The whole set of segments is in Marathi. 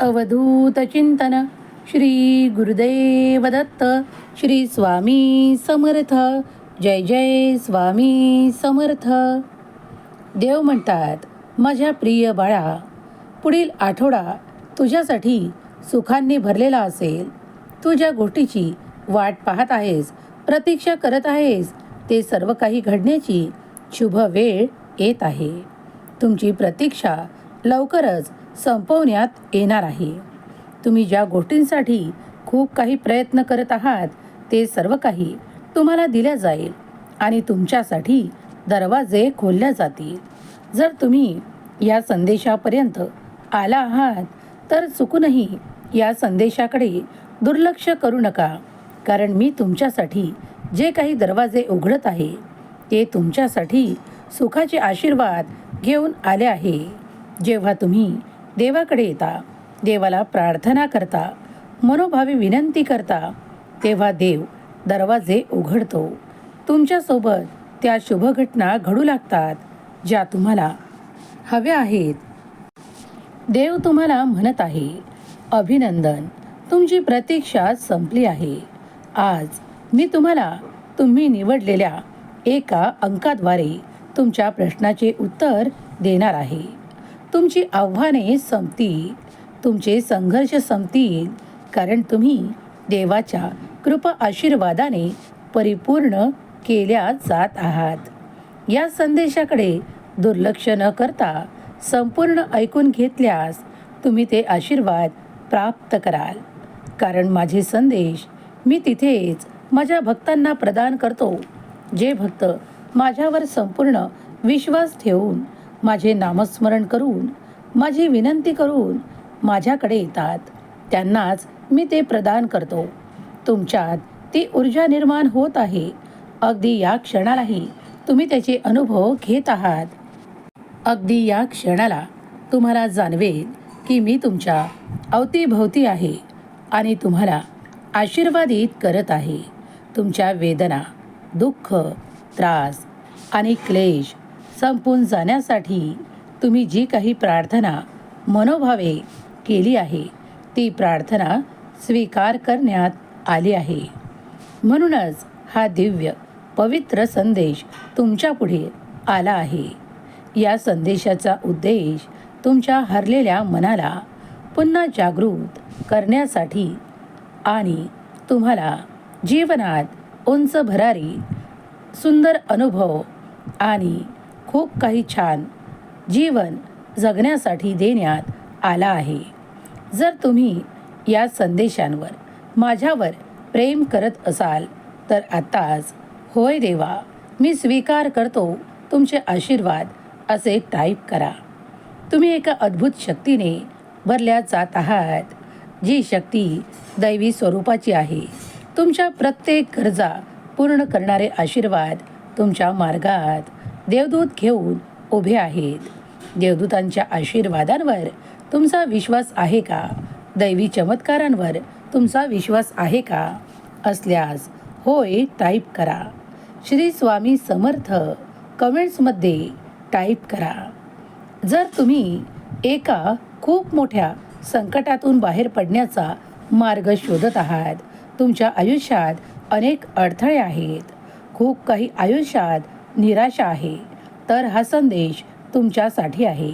अवधूत चिंतन श्री गुरुदेव दत्त श्री स्वामी समर्थ. जय जय स्वामी समर्थ. देव म्हणतात माझ्या प्रिय बाळा पुढील आठवडा तुझ्यासाठी सुखांनी भरलेला असेल. तू ज्या गोष्टीची वाट पाहत आहेस प्रतीक्षा करत आहेस ते सर्व काही घडण्याची शुभ वेळ येत आहे. तुमची प्रतीक्षा लवकरच संपवण्यात येणार आहे. तुम्ही ज्या गोष्टींसाठी खूप काही प्रयत्न करत आहात ते सर्व काही तुम्हाला दिल्या जाईल आणि तुमच्यासाठी दरवाजे खोलल्या जातील. जर तुम्ही या संदेशापर्यंत आला आहात तर चुकूनही या संदेशाकडे दुर्लक्ष करू नका कारण मी तुमच्यासाठी जे काही दरवाजे उघडत आहे ते तुमच्यासाठी सुखाचे आशीर्वाद घेऊन आले आहे. जेव्हा तुम्ही देवाकडे येता. देवाला प्रार्थना करता. मनोभावी विनंती करता. तेव्हा देव दरवाजे उघडतो. तुमच्यासोबत त्या शुभ घटना घडू लागतात ज्या तुम्हाला हव्या आहेत. देव तुम्हाला म्हणत आहे अभिनंदन तुमची प्रतीक्षा संपली आहे. आज मी तुम्हाला तुम्ही निवडलेल्या एका अंकाद्वारे तुमच्या प्रश्नाचे उत्तर देणार आहे. तुमची आव्हाने संपतील तुमचे संघर्ष संपतील कारण तुम्ही देवाच्या कृपा आशीर्वादाने परिपूर्ण केल्या जात आहात. या संदेशाकडे दुर्लक्ष न करता संपूर्ण ऐकून घेतल्यास तुम्ही ते आशीर्वाद प्राप्त कराल. कारण माझे संदेश मी तिथेच माझ्या भक्तांना प्रदान करतो जे भक्त माझ्यावर संपूर्ण विश्वास ठेवून माझे नामस्मरण करून माझी विनंती करून माझ्याकडे येतात. त्यांनाच मी ते प्रदान करतो. तुमच्यात ती ऊर्जा निर्माण होत आहे. अगदी या क्षणालाही तुम्ही त्याचे अनुभव घेत आहात. अगदी या क्षणाला तुम्हाला जाणवेल की मी तुमच्या अवतीभोवती आहे आणि तुम्हाला आशीर्वादित करत आहे. तुमच्या वेदना दुःख त्रास आणि क्लेश संपून जाण्यासाठी तुम्ही जी काही प्रार्थना मनोभावे केली आहे ती प्रार्थना स्वीकार करण्यात आली आहे. म्हणूनच हा दिव्य पवित्र संदेश तुमच्यापुढे आला आहे. या संदेशाचा उद्देश तुमच्या हरलेल्या मनाला पुन्हा जागृत करण्यासाठी आणि तुम्हाला जीवनात उंच भरारी सुंदर अनुभव आणि खूप काही छान जीवन जगण्यासाठी देण्यात आला आहे. जर तुम्ही या संदेशांवर माझ्यावर प्रेम करत असाल तर आत्ताच होय देवा मी स्वीकार करतो तुमचे आशीर्वाद असे टाईप करा. तुम्ही एका अद्भुत शक्तीने भरल्या जात आहात जी शक्ती दैवी स्वरूपाची आहे. तुमच्या प्रत्येक गरजा पूर्ण करणारे आशीर्वाद तुमच्या मार्गात देवदूत घेऊन उभे आहेत. देवदूतांच्या आशीर्वादांवर तुमचा विश्वास आहे का? दैवी चमत्कारांवर तुमचा विश्वास आहे का? असल्यास होय टाईप करा. श्री स्वामी समर्थ कमेंट्समध्ये टाईप करा. जर तुम्ही एका खूप मोठ्या संकटातून बाहेर पडण्याचा मार्ग शोधत आहात तुमच्या आयुष्यात अनेक अडथळे आहेत. खूप काही आयुष्यात निराशा आहे. तर हा संदेश तुमच्यासाठी आहे.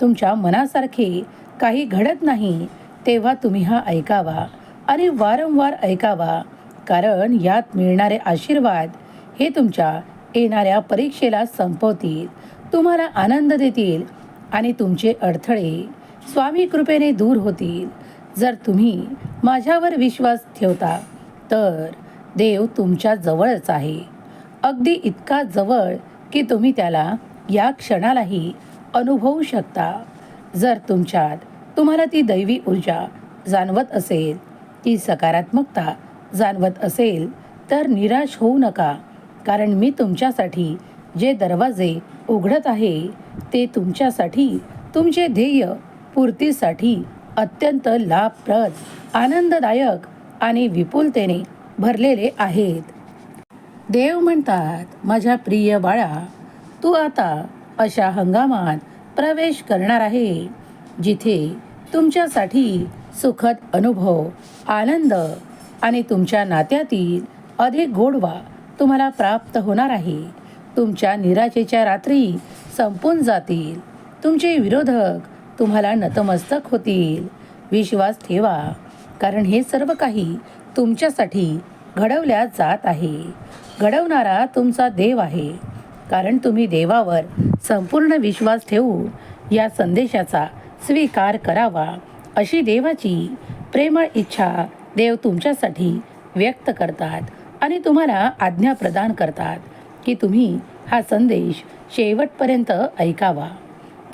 तुमच्या मनासारखे काही घडत नाही तेव्हा तुम्ही हा ऐकावा आणि वारंवार ऐकावा. कारण यात मिळणारे आशीर्वाद हे तुमच्या येणाऱ्या परीक्षेला संपवतील तुम्हाला आनंद देतील आणि तुमचे अडथळे स्वामी कृपेने दूर होतील. जर तुम्ही माझ्यावर विश्वास ठेवता तर देव तुमच्या जवळच आहे. अगदी इतका जवळ की तुम्ही त्याला या क्षणालाही अनुभवू शकता. जर तुमच्यात तुम्हाला ती दैवी ऊर्जा जाणवत असेल ती सकारात्मकता जाणवत असेल तर निराश होऊ नका. कारण मी तुमच्यासाठी जे दरवाजे उघडत आहे ते तुमच्यासाठी तुमचे ध्येय पूर्तीसाठी अत्यंत लाभप्रद आनंददायक आणि विपुलतेने भरलेले आहेत. देव म्हणतात माझ्या प्रिय बाळा तू आता अशा हंगामात प्रवेश करणार आहे जिथे तुमच्यासाठी सुखद अनुभव आनंद आणि तुमच्या नात्यातील अधिक गोडवा तुम्हाला प्राप्त होणार आहे. तुमच्या निराशेच्या रात्री संपून जातील. तुमचे विरोधक तुम्हाला नतमस्तक होतील. विश्वास ठेवा कारण हे सर्व काही तुमच्यासाठी घडवल्या जात आहे. घडवणारा तुमचा देव आहे. कारण तुम्ही देवावर संपूर्ण विश्वास ठेवून या संदेशाचा स्वीकार करावा अशी देवाची प्रेमळ इच्छा देव तुमच्यासाठी व्यक्त करतात आणि तुम्हाला आज्ञा प्रदान करतात की तुम्ही हा संदेश शेवटपर्यंत ऐकावा.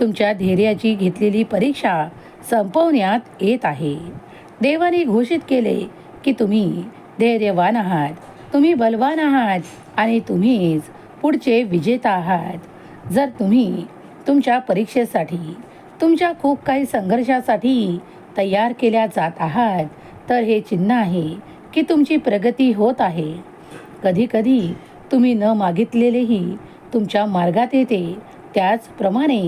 तुमच्या धैर्याची घेतलेली परीक्षा संपवण्यात येत आहे. देवाने घोषित केले की तुम्ही धैर्यवान आहात. तुम्ही बलवान आहात आणि तुम्हीच पुढचे विजेता आहात. जर तुम्ही तुमच्या परीक्षेसाठी तुमच्या खूप काही संघर्षासाठी तयार केल्या जात आहात तर हे चिन्ह आहे की तुमची प्रगती होत आहे. कधीकधी तुम्ही न मागितलेलेही तुमच्या मार्गात येते. त्याचप्रमाणे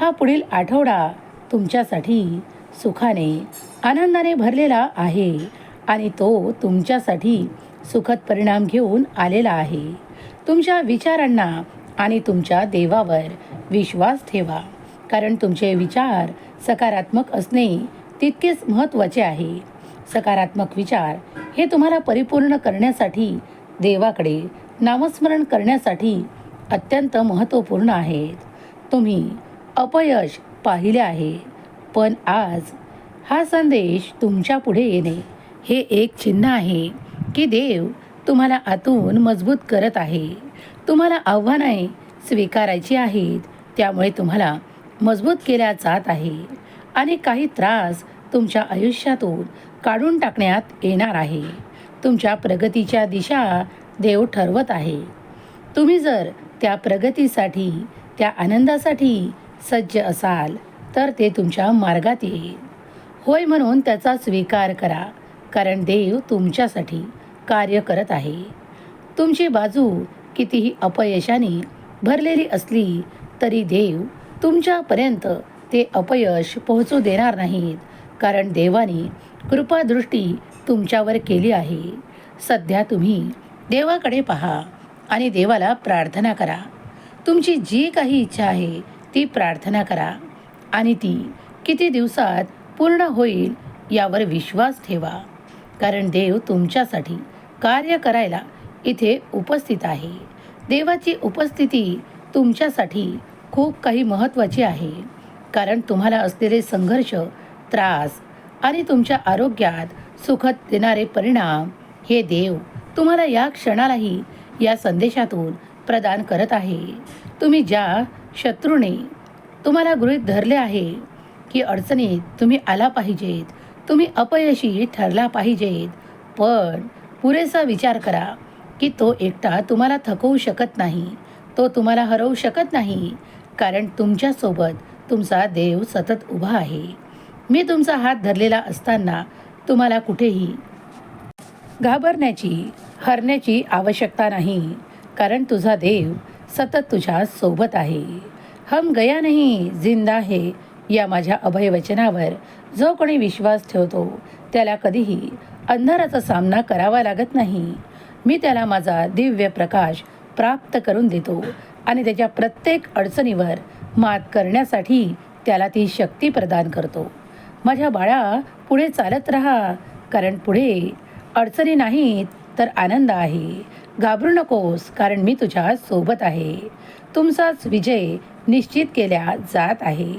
हा पुढील आठवडा तुमच्यासाठी सुखाने आनंदाने भरलेला आहे आणि तो तुमच्यासाठी सुखद परिणाम घेऊन आलेला आहे. तुमच्या विचारांना आणि तुमच्या देवावर विश्वास ठेवा. कारण तुमचे विचार सकारात्मक असणे तितकेच महत्त्वाचे आहे. सकारात्मक विचार हे तुम्हाला परिपूर्ण करण्यासाठी देवाकडे नामस्मरण करण्यासाठी अत्यंत महत्त्वपूर्ण आहेत. तुम्ही अपयश पाहिले आहे. पण आज हा संदेश तुमच्यापुढे येणे हे एक चिन्ह आहे. की देव तुम्हाला आतून मजबूत करत आहे. तुम्हाला आव्हाने स्वीकारायची आहेत. त्यामुळे तुम्हाला मजबूत केल्या जात आहे. आणि काही त्रास तुमच्या आयुष्यातून काढून टाकण्यात येणार आहे. तुमच्या प्रगतीच्या दिशा देव ठरवत आहे. तुम्ही जर त्या प्रगतीसाठी त्या आनंदासाठी सज्ज असाल तर ते तुमच्या मार्गात येईल. होय म्हणून त्याचा स्वीकार करा. कारण देव तुमच्यासाठी कार्य करत आहे. तुमची बाजू कितीही अपयशाने भरलेली असली तरी देव तुमच्यापर्यंत ते अपयश पोहोचू देणार नाहीत कारण देवाने कृपादृष्टी तुमच्यावर केली आहे. सध्या तुम्ही देवाकडे पहा आणि देवाला प्रार्थना करा. तुमची जी काही इच्छा आहे ती प्रार्थना करा आणि ती किती दिवसात पूर्ण होईल यावर विश्वास ठेवा. कारण देव तुमच्यासाठी कार्य करायला इथे उपस्थित आहे. देवाची उपस्थिती तुमच्यासाठी खूप काही महत्त्वाची आहे. कारण तुम्हाला असलेले संघर्ष त्रास आणि तुमच्या आरोग्यात सुखद देणारे परिणाम हे देव तुम्हाला या क्षणालाही या संदेशातून प्रदान करत आहे. तुम्ही ज्या शत्रूने तुम्हाला गृहीत धरले आहे की अडचणीत तुम्ही आला पाहिजेत तुम्ही अपयशी ठरला पाहिजेत पण पुरेसा विचार करा की तो एकटा तुम्हाला थकवू शकत नाही. तो तुम्हाला हरवू शकत नाही. कारण तुमच्यासोबत तुमचा देव सतत उभा आहे. मी तुमचा हात धरलेला असताना तुम्हाला कुठेही घाबरण्याची हरण्याची आवश्यकता नाही. कारण तुझा देव सतत तुझ्या सोबत आहे. हम गया नाही जिंदा है या माझ्या अभयवचनावर जो कोणी विश्वास ठेवतो त्याला कधीही अंधाराचा सामना करावा लागत नाही. मी त्याला माझा दिव्य प्रकाश प्राप्त करून देतो आणि त्याच्या प्रत्येक अडचणीवर मात करण्यासाठी त्याला ती शक्ती प्रदान करतो. माझ्या बाळा पुढे चालत राहा कारण पुढे अडचणी नाहीत तर आनंद आहे. घाबरू नकोस कारण मी तुझ्या सोबत आहे. तुमचाच विजय निश्चित केल्या जात आहे.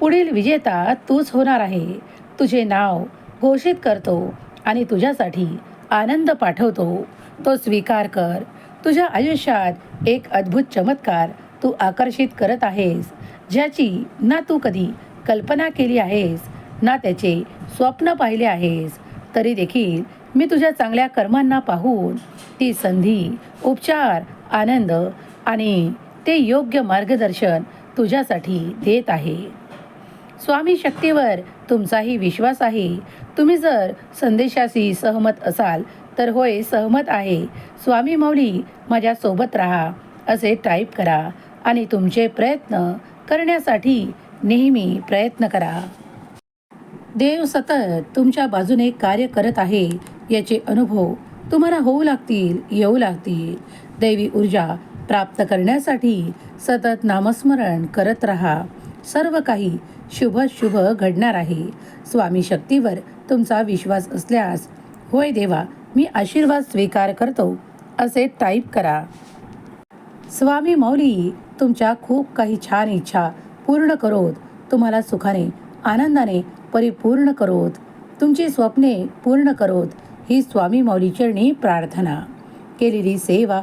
पुढील विजेता तूच होणार आहे. तुझे नाव घोषित करतो आणि तुझ्यासाठी आनंद पाठवतो. तो स्वीकार कर. तुझ्या आयुष्यात एक अद्भुत चमत्कार तू आकर्षित करत आहेस. ज्याची ना तू कधी कल्पना केली आहेस ना त्याचे स्वप्न पाहिले आहेस तरी देखील मी तुझ्या चांगल्या कर्मांना पाहून ती संधी उपचार आनंद आणि ते योग्य मार्गदर्शन तुझ्यासाठी देत आहे. स्वामी शक्तीवर तुमचाही विश्वास आहे. तुम्ही जर संदेशाशी सहमत असाल तर होय सहमत आहे. स्वामी मौली माझ्यासोबत राहा असे टाईप करा आणि तुमचे प्रयत्न करण्यासाठी नेहमी प्रयत्न करा. देव सतत तुमच्या बाजूने कार्य करत आहे याचे अनुभव तुम्हाला होऊ लागतील येऊ लागतील. दैवी ऊर्जा प्राप्त करण्यासाठी सतत नामस्मरण करत राहा. सर्व काही शुभ शुभ घडणार आहे. स्वामी शक्तीवर तुमचा विश्वास असल्यास होय देवा मी आशीर्वाद स्वीकार करतो असे टाईप करा. स्वामी मौली तुमच्या खूप काही छान इच्छा पूर्ण करोत. तुम्हाला सुखाने आनंदाने परिपूर्ण करोत. तुमची स्वप्ने पूर्ण करोत. ही स्वामी मौलीचरणी प्रार्थना. केलेली सेवा